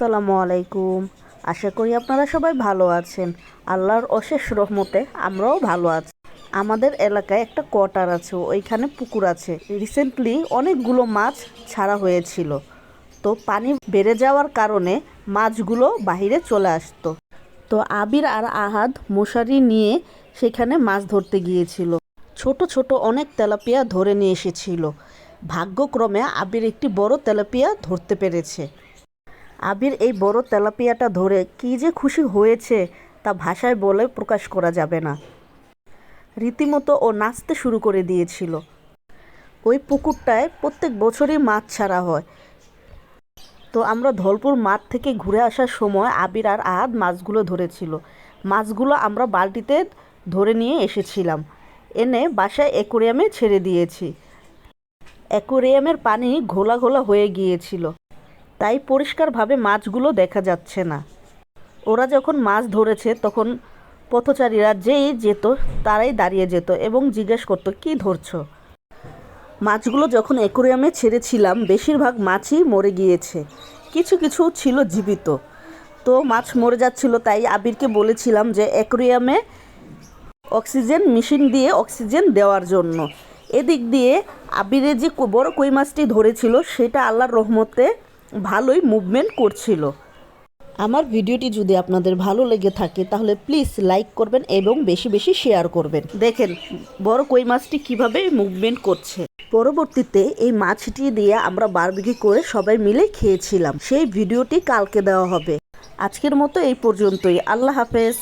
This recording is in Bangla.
আসসালামু আলাইকুম। আশা করি আপনারা সবাই ভালো আছেন। আল্লাহর অশেষ রহমতে আমরাও ভালো আছি। আমাদের এলাকায় একটা কোয়ার্টার আছে, ওইখানে পুকুর আছে। রিসেন্টলি অনেকগুলো মাছ ছাড়া হয়েছিল। তো পানি বেড়ে যাওয়ার কারণে মাছগুলো বাহিরে চলে আসতো। তো আবির আর আহাদ মশারি নিয়ে সেখানে মাছ ধরতে গিয়েছিল। ছোট ছোট অনেক তেলাপিয়া ধরে নিয়ে এসেছিল। ভাগ্যক্রমে আবির একটি বড় তেলাপিয়া ধরতে পেরেছে। আবির এই বড় তেলাপিয়াটা ধরে কী যে খুশি হয়েছে তা ভাষায় বলে প্রকাশ করা যাবে না। রীতিমতো ও নাচতে শুরু করে দিয়েছিল। ওই পুকুরটায় প্রত্যেক বছরই মাছ ছাড়া হয়। তো আমরা ধলপুর মাঠ থেকে ঘুরে আসার সময় আবির আর আহাদ মাছগুলো ধরেছিল। মাছগুলো আমরা বালতিতে ধরে নিয়ে এসেছিলাম। এনে বাসায় অ্যাকোরিয়ামে ছেড়ে দিয়েছি। অ্যাকোরিয়ামের পানি ঘোলা ঘোলা হয়ে গিয়েছিল। তাই পরিষ্কারভাবে মাছগুলো দেখা যাচ্ছে না। ওরা যখন মাছ ধরেছে, তখন পথচারীরা যেই যেত, তারাই দাঁড়িয়ে যেত এবং জিজ্ঞেস করতো, কী ধরছ? মাছগুলো যখন অ্যাকোরিয়ামে ছেড়েছিলাম, বেশিরভাগ মাছই মরে গিয়েছে। কিছু কিছু ছিল জীবিত। তো মাছ মরে যাচ্ছিল, তাই আবিরকে বলেছিলাম যে অ্যাকোরিয়ামে অক্সিজেন মেশিন দিয়ে অক্সিজেন দেওয়ার জন্য। এদিক দিয়ে আবিরে যে বড় কই মাছটি ধরেছিল, সেটা আল্লাহর রহমতে ভালোই মুভমেন্ট করছিল। আমার ভিডিওটি যদি আপনাদের ভালো লেগে থাকে, তাহলে প্লিজ লাইক করবেন এবং বেশি বেশি শেয়ার করবেন। দেখেন, বড় কই মাছটি কীভাবে মুভমেন্ট করছে। পরবর্তীতে এই মাছটি দিয়ে আমরা বারবিকি করে সবাই মিলে খেয়েছিলাম। সেই ভিডিওটি কালকে দেওয়া হবে। আজকের মতো এই পর্যন্তই। আল্লাহ হাফেজ।